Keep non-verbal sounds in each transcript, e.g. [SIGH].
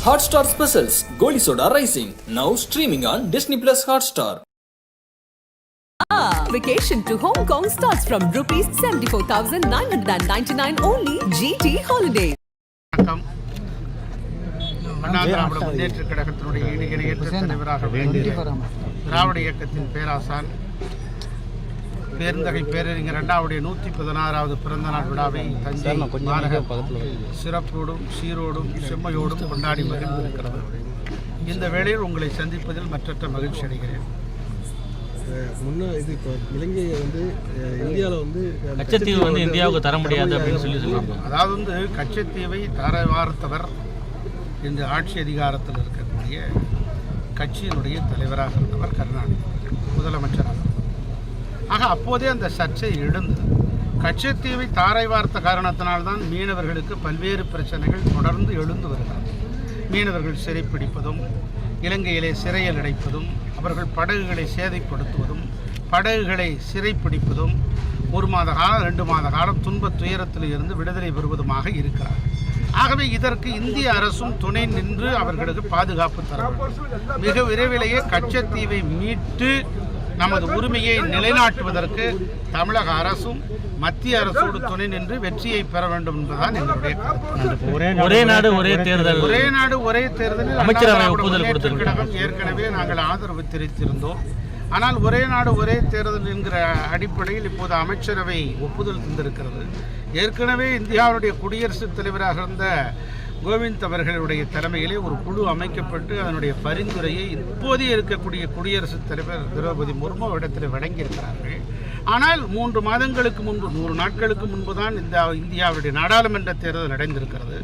Hotstar Specials Goli Soda Rising now streaming on Disney Plus Hotstar. Ah, vacation to Hong Kong starts from rupees 74,999 only GT Holidays. வணக்கம் அண்ணா திராவிட முன்னேற்ற கழகத்தினுடைய இணை இணையற்ற தலைவராக விளங்கிய திராவிட இயக்கத்தின் பேராசான் பேருந்தகை பேரறிஞர் இரண்டாவுடைய நூற்றி பதினாறாவது பிறந்த நாள் விழாவை தஞ்சை மாநகர சிறப்போடும் சீரோடும் செம்மையோடும் கொண்டாடி மகிழ்ந்திருக்கிறது இந்த வேளையில் உங்களை சந்திப்பதில் மற்றற்ற மகிழ்ச்சி அடைகிறேன். முன்ன இது இப்போ இலங்கை வந்து இந்தியாவில் வந்து கச்சத்தீவு வந்து இந்தியாவுக்கு தர முடியாது அப்படின்னு சொல்லி சொல்லியிருக்காங்க அதாவது வந்து கச்சத்தீவை தரவார்த்தவர் இந்த ஆட்சி அதிகாரத்தில் இருக்கக்கூடிய கட்சியினுடைய தலைவராக இருந்தவர் கருணாநிதி முதலமைச்சராக. ஆக அப்போதே அந்த சர்ச்சை எழுந்தது. கச்சத்தீவை தாரை வார்த்த காரணத்தினால்தான் மீனவர்களுக்கு பல்வேறு பிரச்சனைகள் தொடர்ந்து எழுந்து வருகிறது மீனவர்கள் சிறைப்பிடிப்பதும் இலங்கையிலே சிறையில் அடைப்பதும் அவர்கள் படகுகளை சேதைப்படுத்துவதும் படகுகளை சிறைப்பிடிப்பதும் ஒரு மாத காலம் ரெண்டு மாத காலம் துன்பத் துயரத்தில் இருந்து விடுதலை பெறுவதுமாக இருக்கிறார் ஆகவே இதற்கு இந்திய அரசும் துணை நின்று அவர்களுக்கு பாதுகாப்பு தர மிக விரைவிலேயே கச்சத்தீவை மீட்டு நமது உரிமையை நிலைநாட்டுவதற்கு தமிழக அரசும் மத்திய அரசோடு துணை நின்று வெற்றியை பெற வேண்டும் என்பதுதான் எங்களுடைய கருத்து. ஒரே நாடு ஒரே தேர்தல். ஒரே நாடு ஒரே தேர்தலில் அமைச்சரவை ஒப்புதல். கழகம் ஏற்கனவே நாங்கள் ஆதரவு தெரிவித்திருந்தோம். ஆனால் ஒரே நாடு ஒரே தேர்தல் என்கிற அடிப்படையில் இப்போது அமைச்சரவை ஒப்புதல் தந்திருக்கிறது. ஏற்கனவே இந்தியாவுடைய குடியரசுத் தலைவராக இருந்த கோவிந்த் அவர்களுடைய தலைமையிலே ஒரு குழு அமைக்கப்பட்டு அதனுடைய பரிந்துரையை இப்போதே இருக்கக்கூடிய குடியரசுத் தலைவர் திரௌபதி முர்மு இடத்தில் வழங்கியிருக்கிறார்கள். ஆனால் மூன்று மாதங்களுக்கு முன்பு நூறு நாட்களுக்கு முன்பு தான் இந்த இந்தியாவுடைய நாடாளுமன்ற தேர்தல் நடந்திருக்கிறது.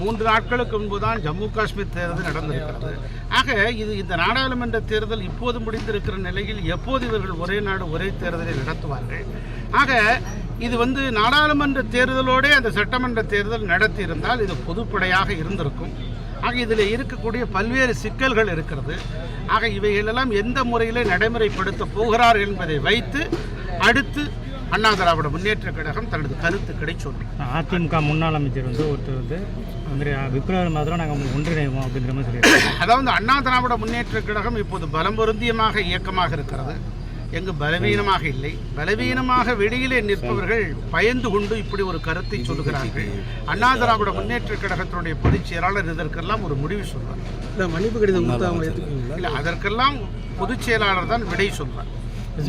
மூன்று நாட்களுக்கு முன்பு தான் ஜம்மு காஷ்மீர் தேர்தல் நடந்திருக்கிறது. ஆக இது இந்த நாடாளுமன்ற தேர்தல் இப்போது முடிந்திருக்கிற நிலையில் எப்போது இவர்கள் ஒரே நாடு ஒரே தேர்தலை நடத்துவார்கள்? ஆக இது வந்து நாடாளுமன்ற தேர்தலோடே அந்த சட்டமன்ற தேர்தல் நடத்தியிருந்தால் இது பொதுப்படையாக இருந்திருக்கும். ஆக இதில் இருக்கக்கூடிய பல்வேறு சிக்கல்கள் இருக்கிறது. ஆக இவைகளெல்லாம் எந்த முறையில் நடைமுறைப்படுத்த போகிறார் என்பதை வைத்து அடுத்து அண்ணா திராவிட முன்னேற்ற கழகம் தனது கருத்துக்களை சொல்லும். அதிமுக முன்னாள் அமைச்சர் வந்து ஒருத்தர் வந்து பிப்ரவரி மாதம் நாங்கள் ஒன்றிணைவோம் அப்படிங்கிற மாதிரி [COUGHS] அதாவது அண்ணா திராவிட முன்னேற்ற கழகம் இப்போது பலம் பொருந்தியமாக இயக்கமாக இருக்கிறது. எங்கு பலவீனமாக இல்லை. பலவீனமாக வெளியிலே நிற்பவர்கள் பயந்து கொண்டு இப்படி ஒரு கருத்தை சொல்லுகிறார்கள். அண்ணா திராவிட முன்னேற்ற கழகத்தினுடைய பொதுச் செயலாளர் இதற்கெல்லாம் ஒரு முடிவு சொல்வார் இல்லை மன்னிப்பு கடிதம் இல்லை அதற்கெல்லாம் பொதுச் செயலாளர் தான் விடை சொல்வார்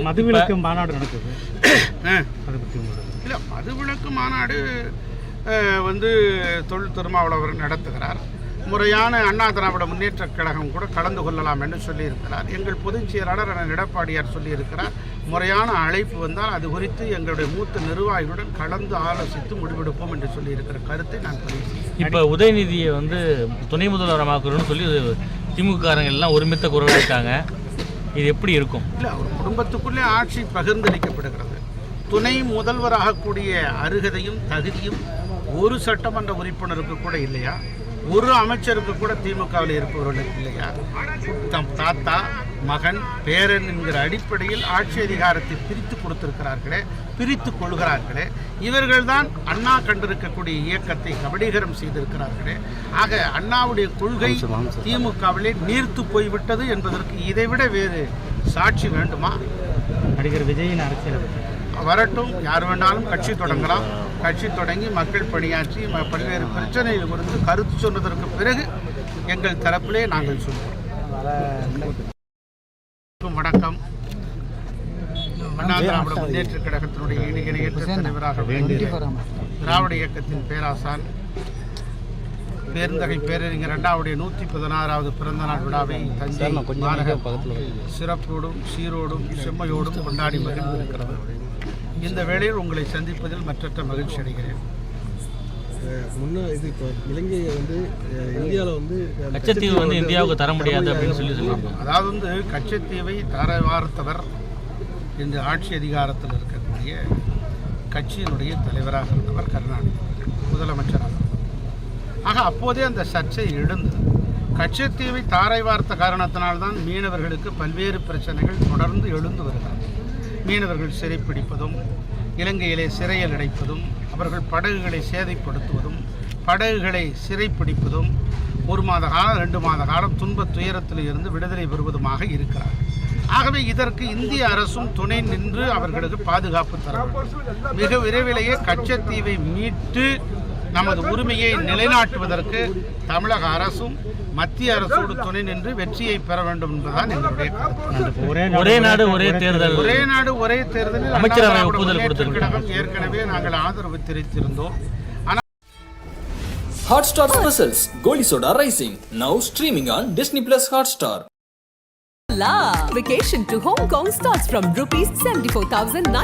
மதுவிலக்கு மாநாடு நடக்குது. [COUGHS] அதை பற்றி இல்லை மதுவிலக்கு மாநாடு வந்து தொழில் திருமாவளவர் நடத்துகிறார். முறையான அண்ணா திராவிட முன்னேற்ற கழகம் கூட கலந்து கொள்ளலாம் என்று சொல்லியிருக்கிறார். எங்கள் பொதுச் செயலாளர் எடப்பாடியார் சொல்லியிருக்கிறார் முறையான அழைப்பு வந்தால் அது குறித்து எங்களுடைய மூத்த நிர்வாகிகளுடன் கலந்து ஆலோசித்து முடிவெடுப்போம் என்று சொல்லியிருக்கிற கருத்தை நான் பதிவு இப்போ உதயநிதியை வந்து துணை முதல்வரமாக்கணும்னு சொல்லி திமுககாரங்க எல்லாம் ஒருமித்த குரல் இருக்காங்க இது எப்படி இருக்கும்? இல்லை அவர் குடும்பத்துக்குள்ளே ஆட்சி பகிர்ந்தளிக்கப்படுகிறது. துணை முதல்வராகக்கூடிய அருகதையும் தகுதியும் ஒரு சட்டமன்ற உறுப்பினருக்கு கூட இல்லையா? ஒரு அமைச்சருக்கு கூட திமுகவில் இருப்பவர்களுக்கு இல்லையா? தம் தாத்தா மகன் பேரன் என்கிற அடிப்படையில் ஆட்சி அதிகாரத்தை பிரித்து கொடுத்திருக்கிறார்களே பிரித்து கொள்கிறார்களே. இவர்கள்தான் அண்ணா கண்டிருக்கக்கூடிய இயக்கத்தை கபடீகரம் செய்திருக்கிறார்களே. ஆக அண்ணாவுடைய கொள்கை திமுகவிலே நீர்த்து போய்விட்டது என்பதற்கு இதைவிட வேறு சாட்சி வேண்டுமா? நடிகர் விஜயின் அரசியலை வரட்டும் யார் வேணாலும் கட்சி தொடங்கலாம். கட்சி தொடங்கி மக்கள் பணியாற்றி பல்வேறு பிரச்சனைகள் குறித்து கருத்து சொன்னதற்கு பிறகு எங்கள் தரப்பிலே நாங்கள் சொல்வோம் வணக்கம். அண்ணா திராவிட முன்னேற்ற கழகத்தினுடைய இணை இணையற்ற தலைவராக விளங்கிய திராவிட இயக்கத்தின் பேராசான் பேருந்தகை பேரறிஞர் இரண்டாவுடைய நூற்றி பதினாறாவது பிறந்த நாள் விழாவை தஞ்சை மாநகர சிறப்போடும் சீரோடும் செம்மையோடும் கொண்டாடி மகிழ்ந்திருக்கிறது. இந்த வேளையில் உங்களை சந்திப்பதில் மற்றற்ற மகிழ்ச்சி அடைகிறேன். முன்ன இது இப்போ இலங்கை வந்து இந்தியாவில் வந்து கச்சத்தீவு வந்து இந்தியாவுக்கு தர முடியாது அப்படின்னு சொல்லி சொல்லியிருக்காங்க. அதாவது வந்து கச்சத்தீவை தரவார்த்தவர் இந்த ஆட்சி அதிகாரத்தில் இருக்கக்கூடிய கட்சியினுடைய தலைவராக இருந்தவர் கருணாநிதி முதலமைச்சராக. ஆக அப்போதே அந்த சர்ச்சை எழுந்தது. கச்சத்தீவை தாரை வார்த்த காரணத்தினால்தான் மீனவர்களுக்கு பல்வேறு பிரச்சனைகள் தொடர்ந்து எழுந்து வருகிறது. மீனவர்கள் சிறைப்பிடிப்பதும் இலங்கையிலே சிறையில் அடைப்பதும் அவர்கள் படகுகளை சேதைப்படுத்துவதும் படகுகளை சிறைப்பிடிப்பதும் ஒரு மாத காலம் ரெண்டு மாத காலம் துன்பத் துயரத்தில் இருந்து விடுதலை பெறுவதுமாக இருக்கிறார். ஆகவே இதற்கு இந்திய அரசும் துணை நின்று அவர்களுக்கு பாதுகாப்பு தர மிக விரைவிலேயே கச்சத்தீவை மீட்டு நமது உரிமையை நிலைநாட்டுவதற்கு தமிழக அரசும் மத்திய அரசோடு துணை நின்று வெற்றியை பெற வேண்டும் என்பதுதான் எங்களுடைய ஒரே ஒரே நாடு ஒரே தேர்தல் ஒரே நாடு ஒரே தேர்தலில் அமைச்சரவை ஒப்புதல் ஏற்கனவே நாங்கள் ஆதரவு தெரிவித்திருந்தோம் Hotstar Specials Goli Soda Rising now streaming on Disney Plus Hotstar. La! Vacation to Hong Kong starts from rupees 74,900.